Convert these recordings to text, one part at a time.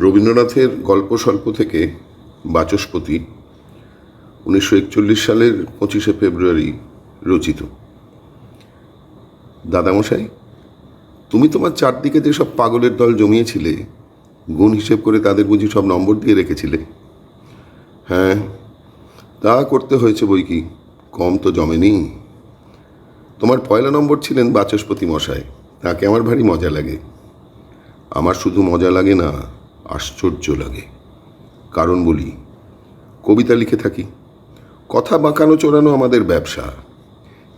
রবীন্দ্রনাথের গল্প স্বল্প থেকে বাচস্পতি উনিশশো একচল্লিশ সালের পঁচিশে ফেব্রুয়ারি রচিত। দাদামশাই, তুমি তোমার চারদিকে যেসব পাগলের দল জমিয়েছিলে, গুণ হিসেব করে তাদের বুঝি সব নম্বর দিয়ে রেখেছিলে? হ্যাঁ তা করতে হয়েছে বই কি? কম তো জমেনি। তোমার পয়লা নম্বর ছিলেন বাচস্পতি মশাই, তাকে আমার ভারী মজা লাগে। আমার শুধু মজা লাগে না আশ্চর্য লাগে। কারণ বলি, কবিতা লিখে থাকি। কথা বাঁকানো চোরানো আমাদের ব্যবসা।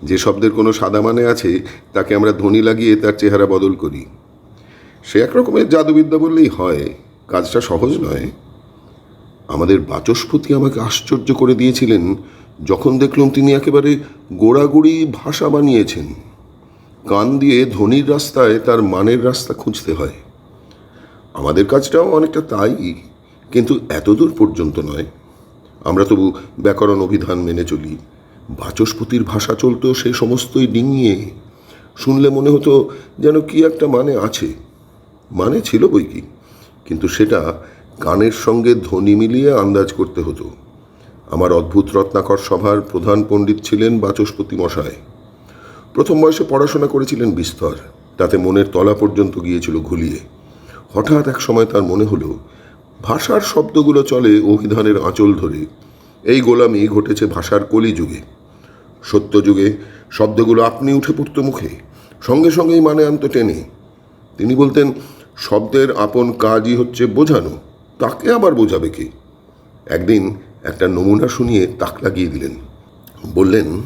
যে শব্দের কোনো সাদা মানে আছে, তাকে আমরা ধ্বনি লাগিয়ে তার চেহারা বদল করি। সে এক রকমের জাদুবিদ্যা বললেই হয়, কাজটা সহজ নয়। আমাদের বাচস্পতি আমাকে আশ্চর্য করে দিয়েছিলেন, যখন দেখলাম তিনি একেবারে গোড়াগুড়ি ভাষা বানিয়েছেন। কান দিয়ে ধ্বনির রাস্তায় তার মানের রাস্তা খুঁজতে হয়। আমাদের কাজটাও অনেকটা তাই, কিন্তু এতদূর পর্যন্ত নয়। আমরা তবু ব্যাকরণ অভিধান মেনে চলি। বাচস্পতির ভাষা চলতো সে সমস্তই ডিঙিয়ে। শুনলে মনে হতো যেন কি একটা মানে আছে। মানে ছিল বই কি? কিন্তু সেটা গানের সঙ্গে ধ্বনি মিলিয়ে আন্দাজ করতে হতো। আমার অদ্ভুত রত্নাকর সভার প্রধান পণ্ডিত ছিলেন বাচস্পতি মশায় প্রথম বয়সে পড়াশোনা করেছিলেন বিস্তর। তাতে মনের তলা পর্যন্ত গিয়েছিল ঘুলিয়ে। হঠাৎ এক সময় তার মনে হলো, ভাষার শব্দগুলো চলে অভিধানের আঁচল ধরে। এই গোলামি ঘটেছে ভাষার কলিযুগে। সত্যযুগে শব্দগুলো আপনি উঠে পড়তো মুখে, সঙ্গে সঙ্গেই মানে আনতো টেনে। তিনি বলতেন, শব্দের আপন কাজই হচ্ছে বোঝানো, তাকে আবার বোঝাবে কে? একদিন একটা নমুনা শুনিয়ে তাক লাগিয়ে দিলেন। বললেন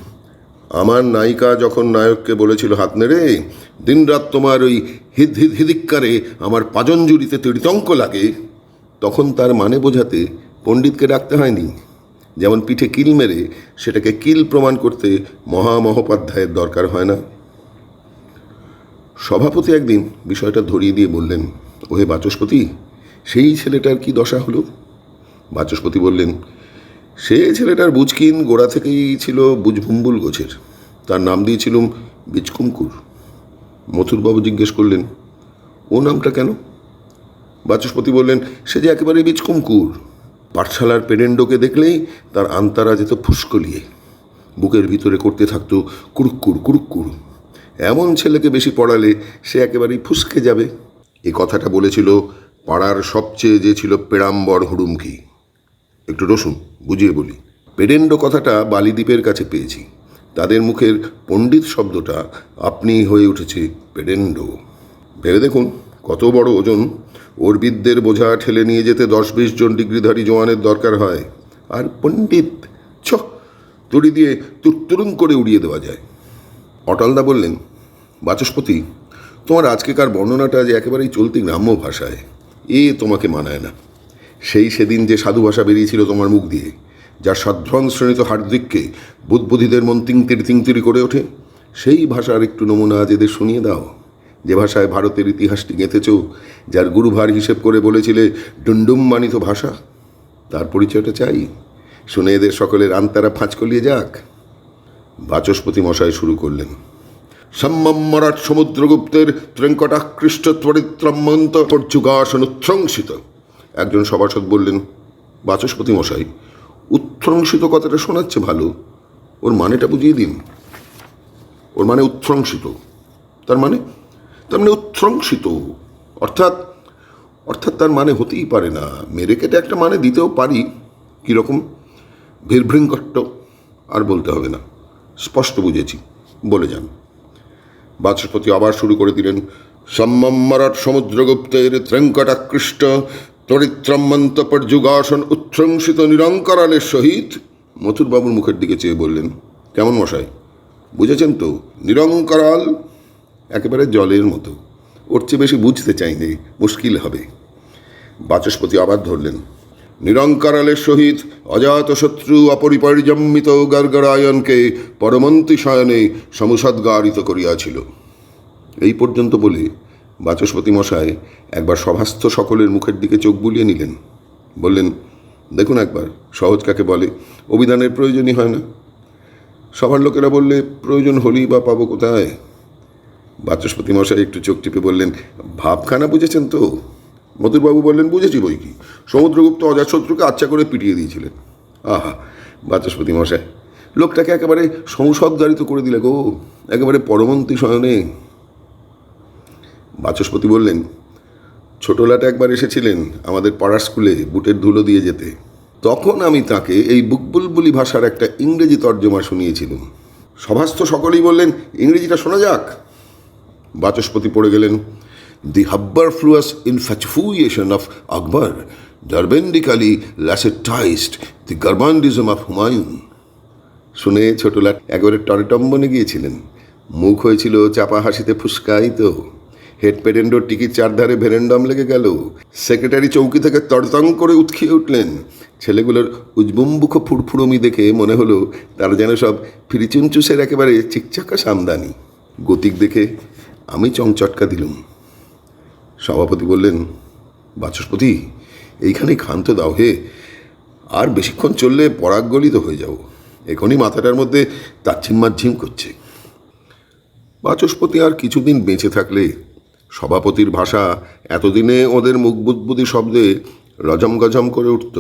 আমার নায়িকা যখন নায়ককে বলেছিল হাত নেড়ে, দিনরাত তোমার ওই হিদ হিদ হিদিক্কারে আমার পাজঞ্জুরিতে তৃতঙ্ক লাগে, তখন তার মানে বোঝাতে পণ্ডিতকে ডাকতে হয়নি। যেমন পিঠে কিল মেরে, সেটাকে কিল প্রমাণ করতে মহামহোপাধ্যায়ের দরকার হয় না। সভাপতি একদিন বিষয়টা ধরিয়ে দিয়ে বললেন, ওহে বাচস্পতি, সেই ছেলেটার কি দশা হলো? বাচস্পতি বললেন সে ছেলেটার বুঝকিন গোড়া থেকেই ছিল বুঝভুম্বুল গোছের। তার নাম দিয়েছিলুম বীজকুমকুর। মথুরবাবু জিজ্ঞেস করলেন, ও নামটা কেন? বাচস্পতি বললেন, সে যে একেবারে বীজকুমকুর। পাঠশালার পেরেন্ডোকে দেখলেই তার আন্তারা যেত ফুসকলিয়ে। বুকের ভিতরে করতে থাকতো কুড়ুক্কুর কুড়ুক্কুর। এমন ছেলেকে বেশি পড়ালে সে একেবারেই ফুসকে যাবে। এ কথাটা বলেছিল পাড়ার সবচেয়ে যে ছিল পেড়াম্বর হুড়ুমকি। একটু রসুন, বুঝিয়ে বলি। পেডেন্ডো কথাটা বালিদ্বীপের কাছে পেয়েছি। তাদের মুখের পণ্ডিত শব্দটা আপনি হয়ে উঠেছে পেডেন্ডো। ভেবে দেখুন, কত বড় ওজন। ওর বিদ্যের বোঝা ঠেলে নিয়ে যেতে দশ বিশ জন ডিগ্রিধারী জওয়ানের দরকার হয়। আর পণ্ডিত, ছ, তুড়ি দিয়ে তুরতুরুম করে উড়িয়ে দেওয়া যায়। অটলদা বললেন, বাচস্পতি, তোমার আজকেকার বর্ণনাটা যে একেবারেই চলতি গ্রাম্য ভাষায়, এ তোমাকে মানায় না। সেই সেদিন যে সাধু ভাষা বেরিয়েছিল তোমার মুখ দিয়ে, যার সাধ্বংশ্রেণিত হার্দিককে বুদ্ধবুদ্ধিদের মন তিংতির তিংতিরি করে ওঠে, সেই ভাষার একটু নমুনা আজ এদের শুনিয়ে দাও। যে ভাষায় ভারতের ইতিহাসটি গেঁথেছ, যার গুরুভার হিসেব করে বলেছিলে ডুন্ডুম মানিত ভাষা, তার পরিচয়টা চাই। শুনে এদের সকলের আন্তারা ফাঁচ কলিয়ে যাক। বাচস্পতি মশাই শুরু করলেন। সম্মম মরাট সমুদ্রগুপ্তের ত্রেঙ্কটাকৃষ্ট ত্বরিত্রমন্ত পর্যুগাসন উচ্ছ্রংসিত একজন সভাসদ বললেন, বাচস্পতি মশাই উচ্ছ্রংসিত কথাটা শোনাচ্ছে ভালো। ওর মানেটা বুঝিয়ে দিন। ওর মানে উচ্ছ্রংসিত তার মানে? তার মানে উচ্ছ্রংসিত অর্থাৎ অর্থাৎ তার মানে হতেই পারে না। মেরে কেটে একটা মানে দিতেও পারি। কীরকম ভীরভৃঙ্কট্ট। আর বলতে হবে না। স্পষ্ট বুঝেছি। বলে যান। বাচস্পতি আবার শুরু করে দিলেন সম্মম মরাট সমুদ্রগুপ্তের ত্রেঙ্কটাকৃষ্ট তরিত্রমন্ত পর্যুগাসন উচ্ছ্রংসিত নিরঙ্করালের সহিত মথুরবাবুর মুখের দিকে চেয়ে বললেন, কেমন মশাই? বুঝেছেন তো, নিরঙ্করাল একেবারে জলের মতো। ওর চেয়ে বেশি বুঝতে চাইনি, মুশকিল হবে। বাচস্পতি আবার ধরলেন, নিরঙ্কারালের সহিত অজাত শত্রু অপরিপরিজম্মিত গর্গরায়নকে পরমন্তি শয়নে সমুসদ্গারিত করিয়াছিল। এই পর্যন্ত বলে বাচস্পতি মশাই একবার সভাস্থ সকলের মুখের দিকে চোখ বুলিয়ে নিলেন। বললেন, দেখুন একবার, সহজ কাকে বলে? অভিধানের প্রয়োজনই হয় না। সবার লোকেরা বললে, প্রয়োজন হলেই বা পাবো কোথায়? বাচস্পতি মশাই একটু চোখ টিপে বললেন, ভাবখানা বুঝেছেন তো? মধুরবাবু বললেন, বুঝেছি বই কি। সমুদ্রগুপ্ত অজাতশত্রুকে আচ্ছা করে পিটিয়ে দিয়েছিলেন। আহা! বাচস্পতি মশাই, লোকটাকে একেবারে সংসদগারিত করে দিলে গো। একেবারে পরমন্ত্রী শয়নে বাচস্পতি বললেন, ছোটলাটা একবার এসেছিলেন আমাদের পাড়ার স্কুলে বুটের ধুলো দিয়ে যেতে। তখন আমি তাকে এই বুকবুলবুলি ভাষার একটা ইংরেজি তর্জমা শুনিয়েছিলাম। সভাস্থ সকলেই বললেন, ইংরেজিটা শোনা যাক। বাচস্পতি পড়ে গেলেন, the habber fluous infatuation of Akbar derbendically lassetized the garbandism of Humayun. শুনে ছোটলাট একেবারে টরেটম্বনে গিয়েছিলেন। মুখ হয়েছিল চাপা হাসিতে ফুসকাইত হেড পেটেন্ডোর টিকিট চারধারে ভেরেন্ডম লেগে গেল। সেক্রেটারি চৌকি থেকে তড়তং করে উৎখিয়ে উঠলেন। ছেলেগুলোর উজবুম্বুখ ফুরফুরমি দেখে মনে হলো তারা যেন সব ফিরিচুনচুসের একেবারে চিকচাকা সামদানি। গতিক দেখে আমি চংচটকা দিলুম। সভাপতি বললেন, বাচস্পতি, এইখানেই ক্ষান্ত দাও হে। আর বেশিক্ষণ চললে পরাগ গলিত হয়ে যাও। এখনই মাথাটার মধ্যে তাচ্ছিম করছে। বাচস্পতি আর কিছুদিন বেঁচে থাকলে সভাপতির ভাষা এতদিনে ওদের মুখ বুদবুদি শব্দে রজম গজম করে উঠত।